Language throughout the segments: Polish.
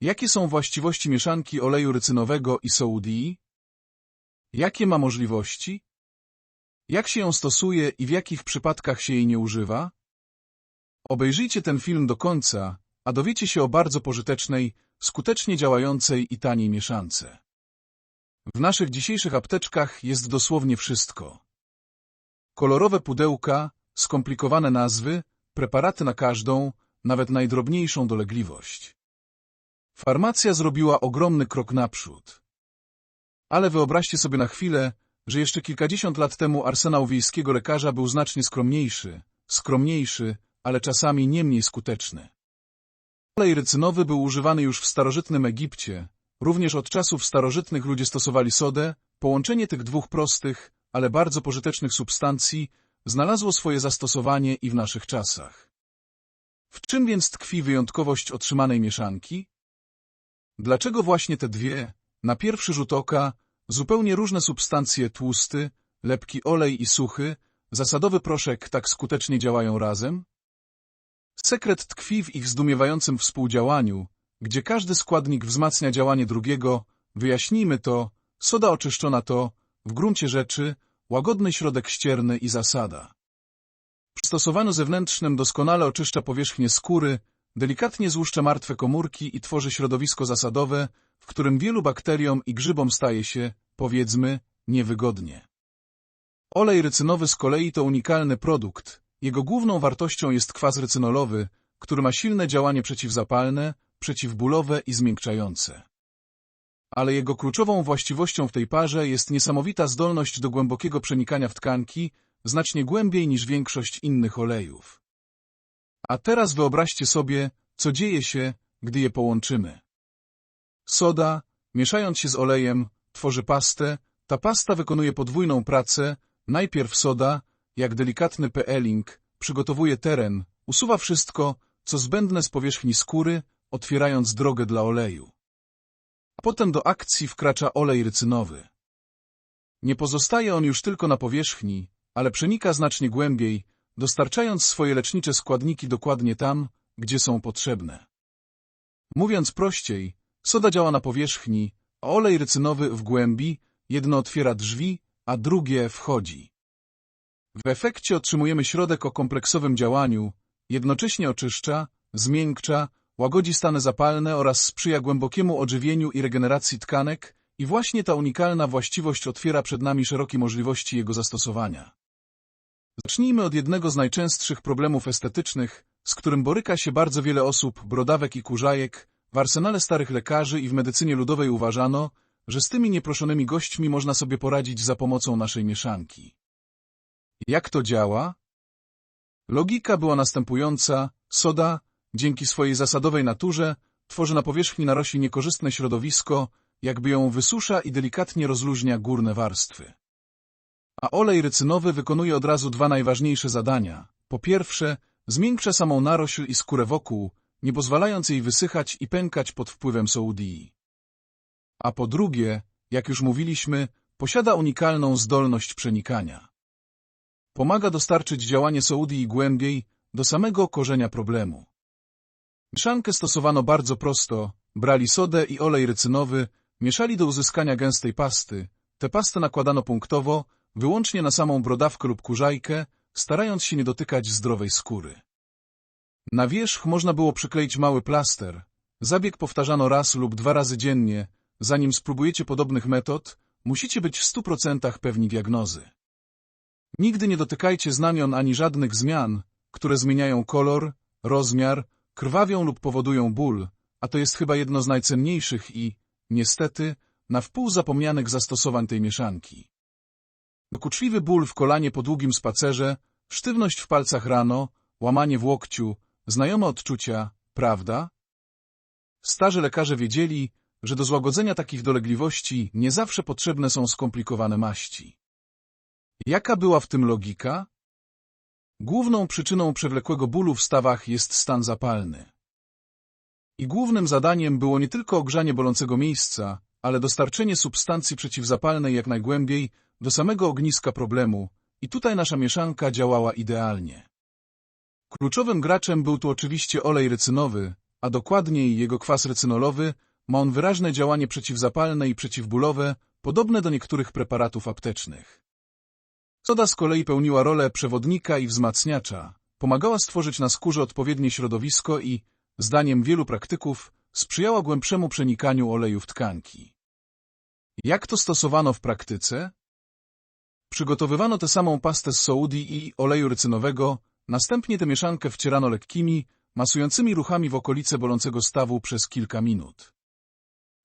Jakie są właściwości mieszanki oleju rycynowego i soudii? Jakie ma możliwości? Jak się ją stosuje i w jakich przypadkach się jej nie używa? Obejrzyjcie ten film do końca, a dowiecie się o bardzo pożytecznej, skutecznie działającej i taniej mieszance. W naszych dzisiejszych apteczkach jest dosłownie wszystko. Kolorowe pudełka, skomplikowane nazwy, preparaty na każdą, nawet najdrobniejszą dolegliwość. Farmacja zrobiła ogromny krok naprzód. Ale wyobraźcie sobie na chwilę, że jeszcze kilkadziesiąt lat temu arsenał wiejskiego lekarza był znacznie skromniejszy, skromniejszy, ale czasami nie mniej skuteczny. Olej rycynowy był używany już w starożytnym Egipcie, również od czasów starożytnych ludzie stosowali sodę, połączenie tych dwóch prostych, ale bardzo pożytecznych substancji znalazło swoje zastosowanie i w naszych czasach. W czym więc tkwi wyjątkowość otrzymanej mieszanki? Dlaczego właśnie te dwie, na pierwszy rzut oka, zupełnie różne substancje tłusty, lepki olej i suchy, zasadowy proszek tak skutecznie działają razem? Sekret tkwi w ich zdumiewającym współdziałaniu, gdzie każdy składnik wzmacnia działanie drugiego, wyjaśnijmy to, soda oczyszczona to, w gruncie rzeczy, łagodny środek ścierny i zasada. Przy stosowaniu zewnętrznym doskonale oczyszcza powierzchnię skóry, delikatnie złuszcza martwe komórki i tworzy środowisko zasadowe, w którym wielu bakteriom i grzybom staje się, powiedzmy, niewygodnie. Olej rycynowy z kolei to unikalny produkt. Jego główną wartością jest kwas rycynolowy, który ma silne działanie przeciwzapalne, przeciwbólowe i zmiękczające. Ale jego kluczową właściwością w tej parze jest niesamowita zdolność do głębokiego przenikania w tkanki, znacznie głębiej niż większość innych olejów. A teraz wyobraźcie sobie, co dzieje się, gdy je połączymy. Soda, mieszając się z olejem, tworzy pastę, ta pasta wykonuje podwójną pracę, najpierw soda, jak delikatny peeling, przygotowuje teren, usuwa wszystko, co zbędne z powierzchni skóry, otwierając drogę dla oleju. Potem do akcji wkracza olej rycynowy. Nie pozostaje on już tylko na powierzchni, ale przenika znacznie głębiej, dostarczając swoje lecznicze składniki dokładnie tam, gdzie są potrzebne. Mówiąc prościej, soda działa na powierzchni, a olej rycynowy w głębi, jedno otwiera drzwi, a drugie wchodzi. W efekcie otrzymujemy środek o kompleksowym działaniu, jednocześnie oczyszcza, zmiękcza, łagodzi stany zapalne oraz sprzyja głębokiemu odżywieniu i regeneracji tkanek i właśnie ta unikalna właściwość otwiera przed nami szerokie możliwości jego zastosowania. Zacznijmy od jednego z najczęstszych problemów estetycznych, z którym boryka się bardzo wiele osób, brodawek i kurzajek, w arsenale starych lekarzy i w medycynie ludowej uważano, że z tymi nieproszonymi gośćmi można sobie poradzić za pomocą naszej mieszanki. Jak to działa? Logika była następująca. Soda, dzięki swojej zasadowej naturze, tworzy na powierzchni narośli niekorzystne środowisko, jakby ją wysusza i delikatnie rozluźnia górne warstwy. A olej rycynowy wykonuje od razu dwa najważniejsze zadania. Po pierwsze, zmiękcza samą narośl i skórę wokół, nie pozwalając jej wysychać i pękać pod wpływem soudii. A po drugie, jak już mówiliśmy, posiada unikalną zdolność przenikania. Pomaga dostarczyć działanie soudii głębiej, do samego korzenia problemu. Mieszankę stosowano bardzo prosto, brali sodę i olej rycynowy, mieszali do uzyskania gęstej pasty. Tę pastę nakładano punktowo, wyłącznie na samą brodawkę lub kurzajkę, starając się nie dotykać zdrowej skóry. Na wierzch można było przykleić mały plaster. Zabieg powtarzano raz lub dwa razy dziennie. Zanim spróbujecie podobnych metod, musicie być w stu procentach pewni diagnozy. Nigdy nie dotykajcie znamion ani żadnych zmian, które zmieniają kolor, rozmiar, krwawią lub powodują ból, a to jest chyba jedno z najcenniejszych i, niestety, na wpół zapomnianych zastosowań tej mieszanki. Dokuczliwy ból w kolanie po długim spacerze, sztywność w palcach rano, łamanie w łokciu, znajome odczucia, prawda? Starzy lekarze wiedzieli, że do złagodzenia takich dolegliwości nie zawsze potrzebne są skomplikowane maści. Jaka była w tym logika? Główną przyczyną przewlekłego bólu w stawach jest stan zapalny. I głównym zadaniem było nie tylko ogrzanie bolącego miejsca, ale dostarczenie substancji przeciwzapalnej jak najgłębiej do samego ogniska problemu i tutaj nasza mieszanka działała idealnie. Kluczowym graczem był tu oczywiście olej rycynowy, a dokładniej jego kwas recynolowy, ma on wyraźne działanie przeciwzapalne i przeciwbólowe, podobne do niektórych preparatów aptecznych. Soda z kolei pełniła rolę przewodnika i wzmacniacza, pomagała stworzyć na skórze odpowiednie środowisko i, zdaniem wielu praktyków, sprzyjała głębszemu przenikaniu oleju w tkanki. Jak to stosowano w praktyce? Przygotowywano tę samą pastę z sołdi i oleju rycynowego, następnie tę mieszankę wcierano lekkimi, masującymi ruchami w okolice bolącego stawu przez kilka minut.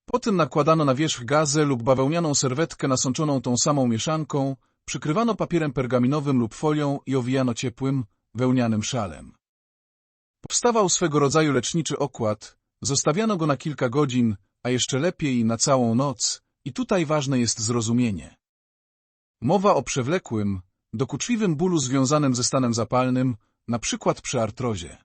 Potem nakładano na wierzch gazę lub bawełnianą serwetkę nasączoną tą samą mieszanką, przykrywano papierem pergaminowym lub folią i owijano ciepłym, wełnianym szalem. Powstawał swego rodzaju leczniczy okład, zostawiano go na kilka godzin, a jeszcze lepiej na całą noc, i tutaj ważne jest zrozumienie. Mowa o przewlekłym, dokuczliwym bólu związanym ze stanem zapalnym, na przykład przy artrozie.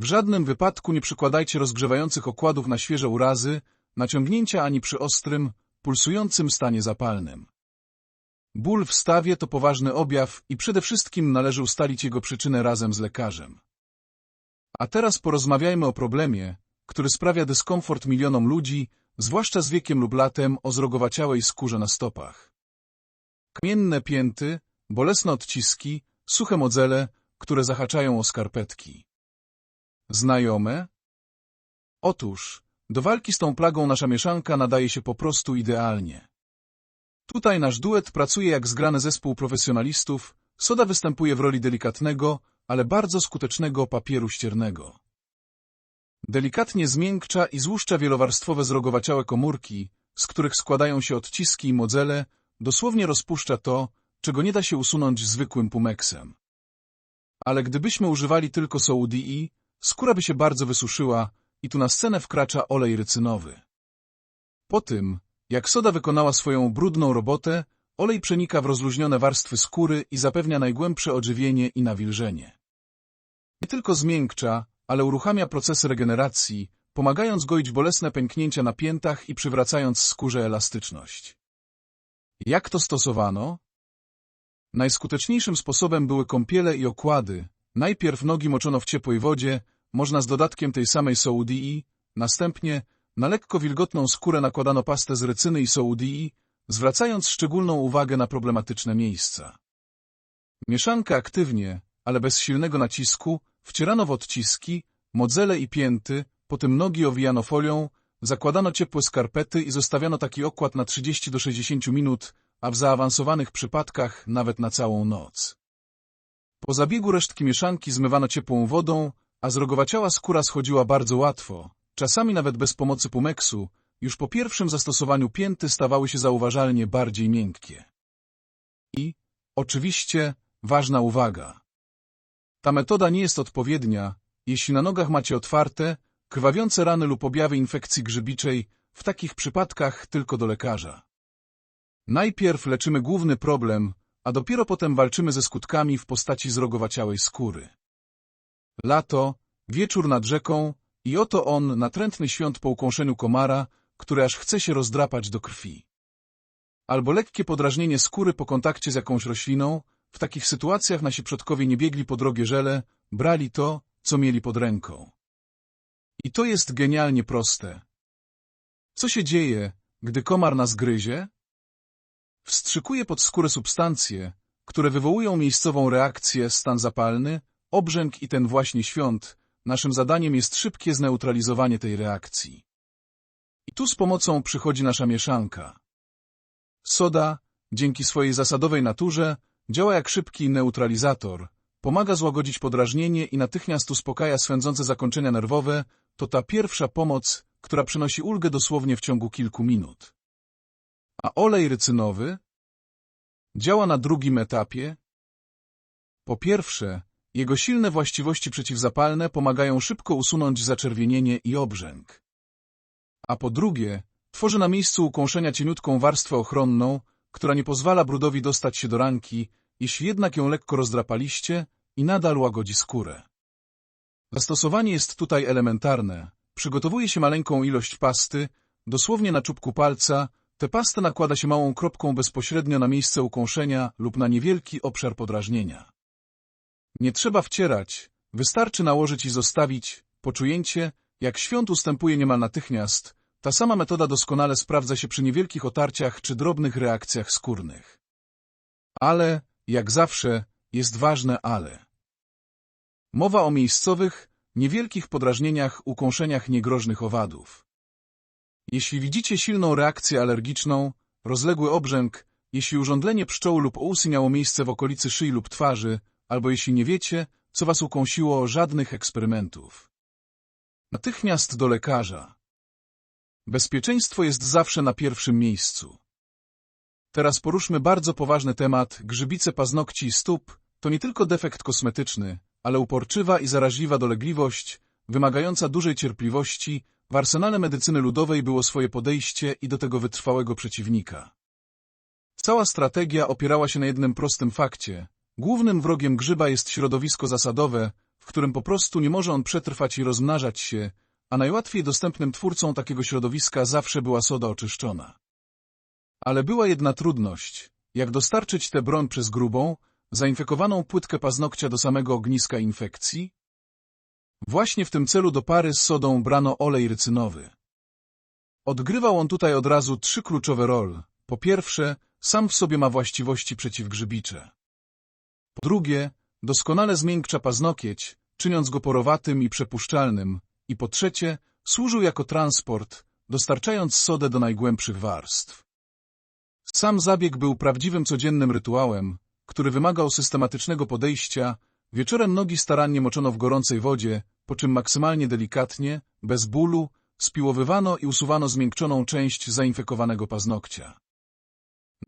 W żadnym wypadku nie przykładajcie rozgrzewających okładów na świeże urazy, naciągnięcia ani przy ostrym, pulsującym stanie zapalnym. Ból w stawie to poważny objaw i przede wszystkim należy ustalić jego przyczynę razem z lekarzem. A teraz porozmawiajmy o problemie, który sprawia dyskomfort milionom ludzi, zwłaszcza z wiekiem lub latem o zrogowaciałej skórze na stopach. Kamienne pięty, bolesne odciski, suche modzele, które zahaczają o skarpetki. Znajome? Otóż, do walki z tą plagą nasza mieszanka nadaje się po prostu idealnie. Tutaj nasz duet pracuje jak zgrany zespół profesjonalistów, soda występuje w roli delikatnego, ale bardzo skutecznego papieru ściernego. Delikatnie zmiękcza i złuszcza wielowarstwowe zrogowaciałe komórki, z których składają się odciski i modzele, dosłownie rozpuszcza to, czego nie da się usunąć zwykłym pumeksem. Ale gdybyśmy używali tylko sołdii, skóra by się bardzo wysuszyła i tu na scenę wkracza olej rycynowy. Po tym, jak soda wykonała swoją brudną robotę, olej przenika w rozluźnione warstwy skóry i zapewnia najgłębsze odżywienie i nawilżenie. Nie tylko zmiękcza, ale uruchamia procesy regeneracji, pomagając goić bolesne pęknięcia na piętach i przywracając skórze elastyczność. Jak to stosowano? Najskuteczniejszym sposobem były kąpiele i okłady. Najpierw nogi moczono w ciepłej wodzie, można z dodatkiem tej samej sołdii, następnie na lekko wilgotną skórę nakładano pastę z rycyny i sołdii, zwracając szczególną uwagę na problematyczne miejsca. Mieszankę aktywnie, ale bez silnego nacisku, wcierano w odciski, modzele i pięty, potem nogi owijano folią, zakładano ciepłe skarpety i zostawiano taki okład na 30 do 60 minut, a w zaawansowanych przypadkach nawet na całą noc. Po zabiegu resztki mieszanki zmywano ciepłą wodą, a zrogowaciała skóra schodziła bardzo łatwo, czasami nawet bez pomocy pumeksu, już po pierwszym zastosowaniu pięty stawały się zauważalnie bardziej miękkie. I, oczywiście, ważna uwaga. Ta metoda nie jest odpowiednia, jeśli na nogach macie otwarte, krwawiące rany lub objawy infekcji grzybiczej, w takich przypadkach tylko do lekarza. Najpierw leczymy główny problem, a dopiero potem walczymy ze skutkami w postaci zrogowaciałej skóry. Lato, wieczór nad rzeką i oto on, natrętny świąt po ukąszeniu komara, który aż chce się rozdrapać do krwi. Albo lekkie podrażnienie skóry po kontakcie z jakąś rośliną, w takich sytuacjach nasi przodkowie nie biegli po drogie żele, brali to, co mieli pod ręką. I to jest genialnie proste. Co się dzieje, gdy komar nas gryzie? Wstrzykuje pod skórę substancje, które wywołują miejscową reakcję, stan zapalny, obrzęk i ten właśnie świąt. Naszym zadaniem jest szybkie zneutralizowanie tej reakcji. I tu z pomocą przychodzi nasza mieszanka. Soda, dzięki swojej zasadowej naturze, działa jak szybki neutralizator, pomaga złagodzić podrażnienie i natychmiast uspokaja swędzące zakończenia nerwowe, to ta pierwsza pomoc, która przynosi ulgę dosłownie w ciągu kilku minut. A olej rycynowy? Działa na drugim etapie. Po pierwsze, jego silne właściwości przeciwzapalne pomagają szybko usunąć zaczerwienienie i obrzęk. A po drugie, tworzy na miejscu ukąszenia cieniutką warstwę ochronną, która nie pozwala brudowi dostać się do ranki, jeśli jednak ją lekko rozdrapaliście i nadal łagodzi skórę. Zastosowanie jest tutaj elementarne. Przygotowuje się maleńką ilość pasty, dosłownie na czubku palca, tę pastę nakłada się małą kropką bezpośrednio na miejsce ukąszenia lub na niewielki obszar podrażnienia. Nie trzeba wcierać, wystarczy nałożyć i zostawić, poczujęcie, jak świąt ustępuje niemal natychmiast, ta sama metoda doskonale sprawdza się przy niewielkich otarciach czy drobnych reakcjach skórnych. Ale, jak zawsze, jest ważne ale. Mowa o miejscowych, niewielkich podrażnieniach, ukąszeniach niegroźnych owadów. Jeśli widzicie silną reakcję alergiczną, rozległy obrzęk, jeśli urządlenie pszczoły lub usy miało miejsce w okolicy szyi lub twarzy, albo jeśli nie wiecie, co was ukąsiło, żadnych eksperymentów. Natychmiast do lekarza. Bezpieczeństwo jest zawsze na pierwszym miejscu. Teraz poruszmy bardzo poważny temat. Grzybice paznokci i stóp to nie tylko defekt kosmetyczny, ale uporczywa i zaraźliwa dolegliwość, wymagająca dużej cierpliwości, w arsenale medycyny ludowej było swoje podejście i do tego wytrwałego przeciwnika. Cała strategia opierała się na jednym prostym fakcie. Głównym wrogiem grzyba jest środowisko zasadowe, w którym po prostu nie może on przetrwać i rozmnażać się, a najłatwiej dostępnym twórcą takiego środowiska zawsze była soda oczyszczona. Ale była jedna trudność, jak dostarczyć tę broń przez grubą, zainfekowaną płytkę paznokcia do samego ogniska infekcji? Właśnie w tym celu do pary z sodą brano olej rycynowy. Odgrywał on tutaj od razu trzy kluczowe role. Po pierwsze, sam w sobie ma właściwości przeciwgrzybicze. Po drugie, doskonale zmiękcza paznokieć, czyniąc go porowatym i przepuszczalnym. I po trzecie, służył jako transport, dostarczając sodę do najgłębszych warstw. Sam zabieg był prawdziwym codziennym rytuałem, który wymagał systematycznego podejścia, wieczorem nogi starannie moczono w gorącej wodzie, po czym maksymalnie delikatnie, bez bólu, spiłowywano i usuwano zmiękczoną część zainfekowanego paznokcia.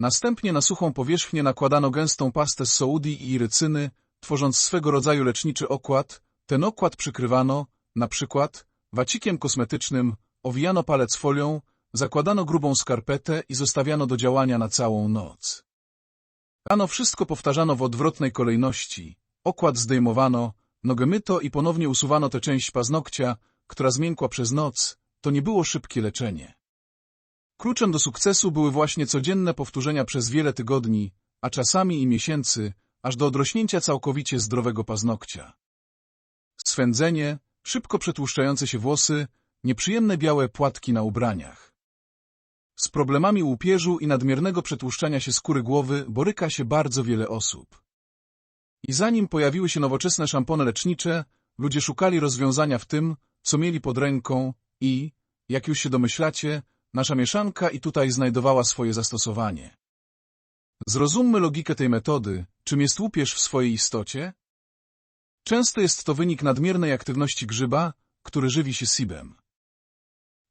Następnie na suchą powierzchnię nakładano gęstą pastę z sołdi i irycyny, tworząc swego rodzaju leczniczy okład, ten okład przykrywano, na przykład, wacikiem kosmetycznym, owijano palec folią, zakładano grubą skarpetę i zostawiano do działania na całą noc. Rano wszystko powtarzano w odwrotnej kolejności. Okład zdejmowano, nogę myto i ponownie usuwano tę część paznokcia, która zmiękła przez noc. To nie było szybkie leczenie. Kluczem do sukcesu były właśnie codzienne powtórzenia przez wiele tygodni, a czasami i miesięcy, aż do odrośnięcia całkowicie zdrowego paznokcia. Swędzenie, szybko przetłuszczające się włosy, nieprzyjemne białe płatki na ubraniach. Z problemami łupieżu i nadmiernego przetłuszczania się skóry głowy boryka się bardzo wiele osób. I zanim pojawiły się nowoczesne szampony lecznicze, ludzie szukali rozwiązania w tym, co mieli pod ręką i, jak już się domyślacie, nasza mieszanka i tutaj znajdowała swoje zastosowanie. Zrozummy logikę tej metody, czym jest łupież w swojej istocie? Często jest to wynik nadmiernej aktywności grzyba, który żywi się sibem.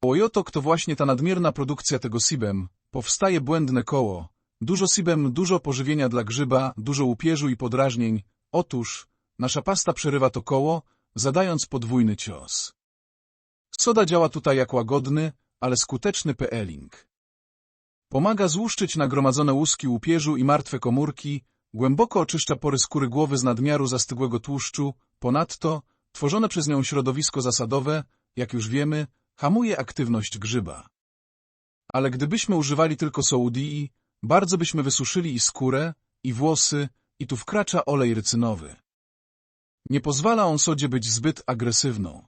Łojotok to właśnie ta nadmierna produkcja tego sibem, powstaje błędne koło, dużo sibem, dużo pożywienia dla grzyba, dużo łupieżu i podrażnień, otóż nasza pasta przerywa to koło, zadając podwójny cios. Soda działa tutaj jak łagodny, ale skuteczny peeling. Pomaga złuszczyć nagromadzone łuski łupieżu i martwe komórki, głęboko oczyszcza pory skóry głowy z nadmiaru zastygłego tłuszczu, ponadto, tworzone przez nią środowisko zasadowe, jak już wiemy, hamuje aktywność grzyba. Ale gdybyśmy używali tylko sołdii, bardzo byśmy wysuszyli i skórę, i włosy, i tu wkracza olej rycynowy. Nie pozwala on sodzie być zbyt agresywną.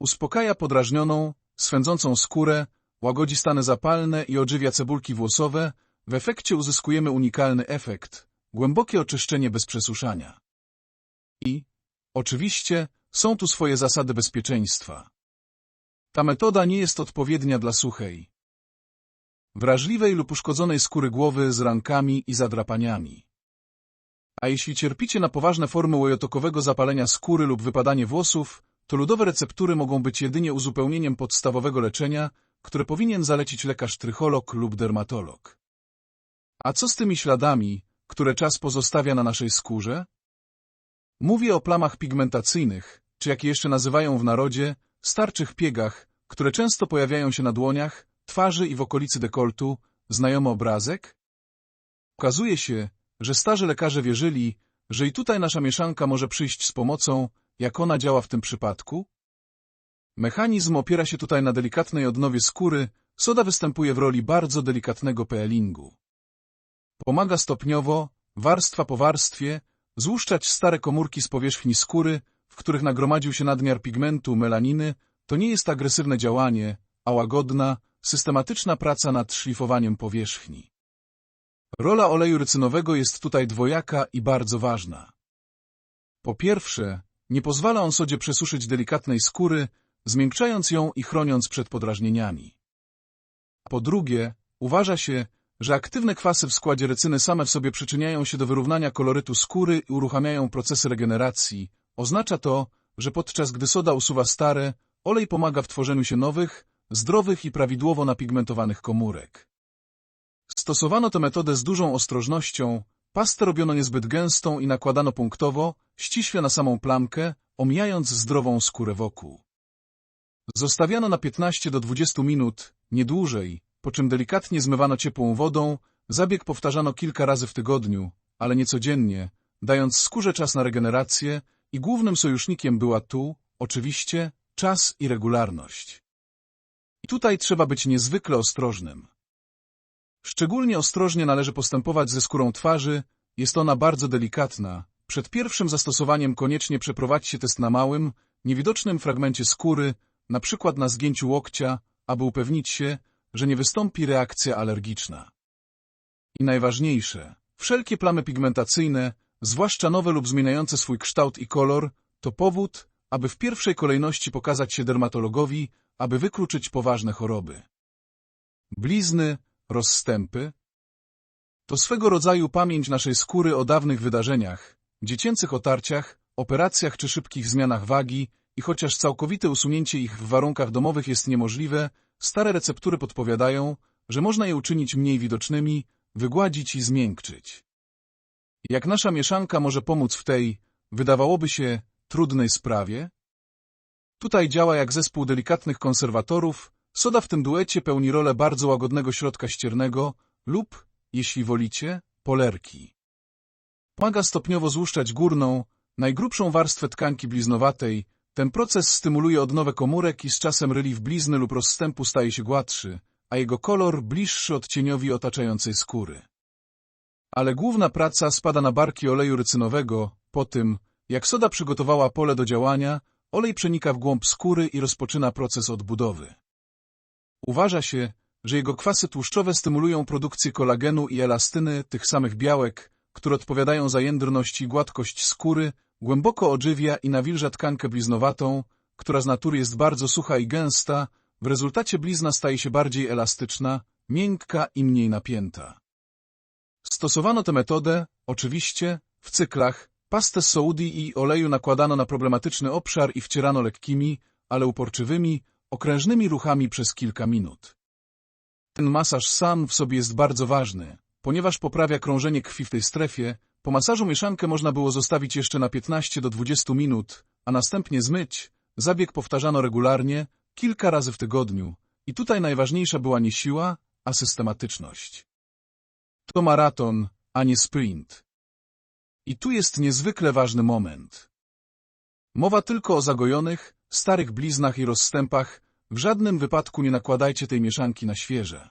Uspokaja podrażnioną, swędzącą skórę, łagodzi stany zapalne i odżywia cebulki włosowe, w efekcie uzyskujemy unikalny efekt, głębokie oczyszczenie bez przesuszania. I, oczywiście, są tu swoje zasady bezpieczeństwa. Ta metoda nie jest odpowiednia dla suchej, wrażliwej lub uszkodzonej skóry głowy z rankami i zadrapaniami. A jeśli cierpicie na poważne formy łojotokowego zapalenia skóry lub wypadanie włosów, to ludowe receptury mogą być jedynie uzupełnieniem podstawowego leczenia, które powinien zalecić lekarz trycholog lub dermatolog. A co z tymi śladami, które czas pozostawia na naszej skórze? Mówię o plamach pigmentacyjnych, czy jak je jeszcze nazywają w narodzie, starczych piegach, które często pojawiają się na dłoniach, twarzy i w okolicy dekoltu, znajomy obrazek? Okazuje się, że starzy lekarze wierzyli, że i tutaj nasza mieszanka może przyjść z pomocą, jak ona działa w tym przypadku? Mechanizm opiera się tutaj na delikatnej odnowie skóry, soda występuje w roli bardzo delikatnego peelingu. Pomaga stopniowo, warstwa po warstwie, złuszczać stare komórki z powierzchni skóry, w których nagromadził się nadmiar pigmentu, melaniny, to nie jest agresywne działanie, a łagodna, systematyczna praca nad szlifowaniem powierzchni. Rola oleju rycynowego jest tutaj dwojaka i bardzo ważna. Po pierwsze, nie pozwala on sodzie przesuszyć delikatnej skóry, zmiękczając ją i chroniąc przed podrażnieniami. Po drugie, uważa się, że aktywne kwasy w składzie recyny same w sobie przyczyniają się do wyrównania kolorytu skóry i uruchamiają procesy regeneracji. Oznacza to, że podczas gdy soda usuwa stare, olej pomaga w tworzeniu się nowych, zdrowych i prawidłowo napigmentowanych komórek. Stosowano tę metodę z dużą ostrożnością, pastę robiono niezbyt gęstą i nakładano punktowo, ściśle na samą plamkę, omijając zdrową skórę wokół. Zostawiano na 15 do 20 minut, nie dłużej, po czym delikatnie zmywano ciepłą wodą, zabieg powtarzano kilka razy w tygodniu, ale nie codziennie, dając skórze czas na regenerację i głównym sojusznikiem była tu, oczywiście, czas i regularność. I tutaj trzeba być niezwykle ostrożnym. Szczególnie ostrożnie należy postępować ze skórą twarzy, jest ona bardzo delikatna. Przed pierwszym zastosowaniem koniecznie przeprowadźcie test na małym, niewidocznym fragmencie skóry, na przykład na zgięciu łokcia, aby upewnić się, że nie wystąpi reakcja alergiczna. I najważniejsze, wszelkie plamy pigmentacyjne, zwłaszcza nowe lub zmieniające swój kształt i kolor, to powód, aby w pierwszej kolejności pokazać się dermatologowi, aby wykluczyć poważne choroby. Blizny, rozstępy to swego rodzaju pamięć naszej skóry o dawnych wydarzeniach, dziecięcych otarciach, operacjach czy szybkich zmianach wagi i chociaż całkowite usunięcie ich w warunkach domowych jest niemożliwe, Stare receptury podpowiadają, że można je uczynić mniej widocznymi, wygładzić i zmiękczyć. Jak nasza mieszanka może pomóc w tej, wydawałoby się, trudnej sprawie? Tutaj działa jak zespół delikatnych konserwatorów, soda w tym duecie pełni rolę bardzo łagodnego środka ściernego lub, jeśli wolicie, polerki. Pomaga stopniowo złuszczać górną, najgrubszą warstwę tkanki bliznowatej, ten proces stymuluje odnowę komórek i z czasem relief blizny lub rozstępu staje się gładszy, a jego kolor bliższy odcieniowi otaczającej skóry. Ale główna praca spada na barki oleju rycynowego, po tym, jak soda przygotowała pole do działania, olej przenika w głąb skóry i rozpoczyna proces odbudowy. Uważa się, że jego kwasy tłuszczowe stymulują produkcję kolagenu i elastyny, tych samych białek, które odpowiadają za jędrność i gładkość skóry Głęboko odżywia i nawilża tkankę bliznowatą, która z natury jest bardzo sucha i gęsta, w rezultacie blizna staje się bardziej elastyczna, miękka i mniej napięta. Stosowano tę metodę, oczywiście, w cyklach, pastę z sołdi i oleju nakładano na problematyczny obszar i wcierano lekkimi, ale uporczywymi, okrężnymi ruchami przez kilka minut. Ten masaż sam w sobie jest bardzo ważny, ponieważ poprawia krążenie krwi w tej strefie, po masażu mieszankę można było zostawić jeszcze na 15 do 20 minut, a następnie zmyć. Zabieg powtarzano regularnie, kilka razy w tygodniu. I tutaj najważniejsza była nie siła, a systematyczność. To maraton, a nie sprint. I tu jest niezwykle ważny moment. Mowa tylko o zagojonych, starych bliznach i rozstępach, w żadnym wypadku nie nakładajcie tej mieszanki na świeże.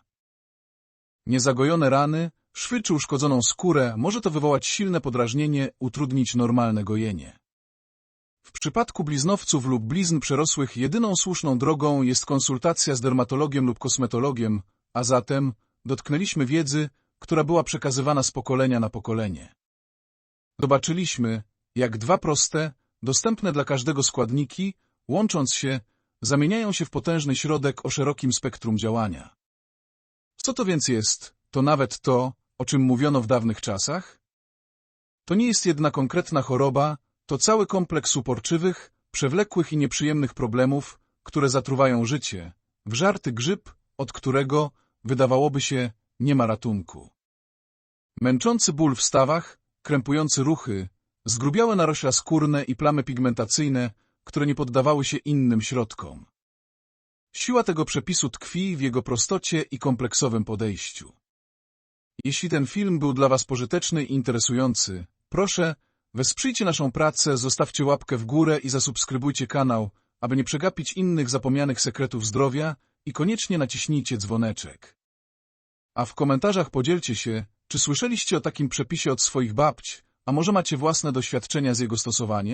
Niezagojone rany, szwy czy uszkodzoną skórę, może to wywołać silne podrażnienie, utrudnić normalne gojenie. W przypadku bliznowców lub blizn przerosłych jedyną słuszną drogą jest konsultacja z dermatologiem lub kosmetologiem, a zatem dotknęliśmy wiedzy, która była przekazywana z pokolenia na pokolenie. Zobaczyliśmy, jak dwa proste, dostępne dla każdego składniki, łącząc się, zamieniają się w potężny środek o szerokim spektrum działania. Co to więc jest? To nawet to, o czym mówiono w dawnych czasach? To nie jest jedna konkretna choroba, to cały kompleks uporczywych, przewlekłych i nieprzyjemnych problemów, które zatruwają życie, wżarty grzyb, od którego, wydawałoby się, nie ma ratunku. Męczący ból w stawach, krępujący ruchy, zgrubiałe narośla skórne i plamy pigmentacyjne, które nie poddawały się innym środkom. Siła tego przepisu tkwi w jego prostocie i kompleksowym podejściu. Jeśli ten film był dla Was pożyteczny i interesujący, proszę, wesprzyjcie naszą pracę, zostawcie łapkę w górę i zasubskrybujcie kanał, aby nie przegapić innych zapomnianych sekretów zdrowia i koniecznie naciśnijcie dzwoneczek. A w komentarzach podzielcie się, czy słyszeliście o takim przepisie od swoich babć, a może macie własne doświadczenia z jego stosowaniem?